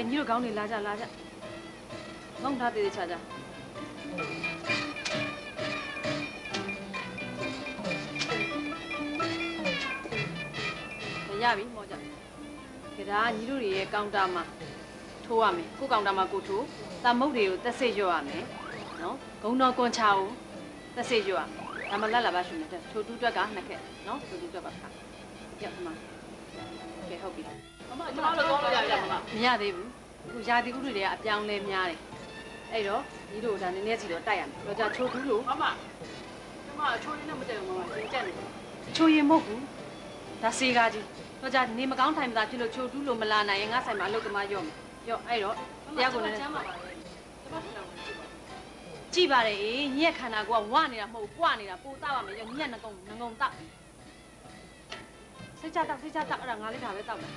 ကဲညီတို့ခေါင်းတွေလာကြလာကြငုံထားသေးသေးချာချာကဲရပြီမောကြကဲဒါကညီတို့တွေရဲ့ကောင်တာမှာထိုးရမယ်ကိုကောင်တာမှာကိုထိုးသမုတ်တွေကိုတက်စိတ်ရွတ်ရမယ်နော်ဂုံတော်ကွန်ချာကိုတက်စိတ်ရွတ်ရမယ်ဒါမှလက်လာပါရှင်တဲ့ထိုးတူးတွက်ကနှစ်ခက်နော်ထိုးတူးတွက်ပါခါရောက်ဒီမှာကဲဟုတ်ပြီမမကျွန်တော်တို့သွားလို့ရပြီလား မရသေးဘူးအခုရာသီဥတုတွေကအပြောင်းလဲများတယ်အဲ့တော့ဒီတို့ဒါနည်းနည်းစီတော့တိုက်ရမယ်တော့ကြချိုးဘူးလို့မမကျမအချိုးလေးနဲ့မတည့်ဘူးမမရင်ကြက်နေတယ်ချိုးရင်မဟုတ်ဘူးဒါစေကားကြီးတော့ကြနေမကောင်းထိုင်မသာဖြစ်လို့ချိုးတူးလို့မလာနိုင်ရင်ငါဆိုင်မှာအလုပ်ကမရော့မယ်ရော့အဲ့တော့တရားကိုလည်းကျမပါပဲကျမဖြစ်တော့ကြည့်ပါလေညက်ခန္ဓာကိုကဝနေတာမဟုတ်ဘူးကွနေတာပိုတောက်ရမယ်ရောညက်ငုံငုံတောက်စိတ်ချတောက်စိတ်ချတောက်အဲ့ဒါငါလေးဒါပဲတောက်မယ်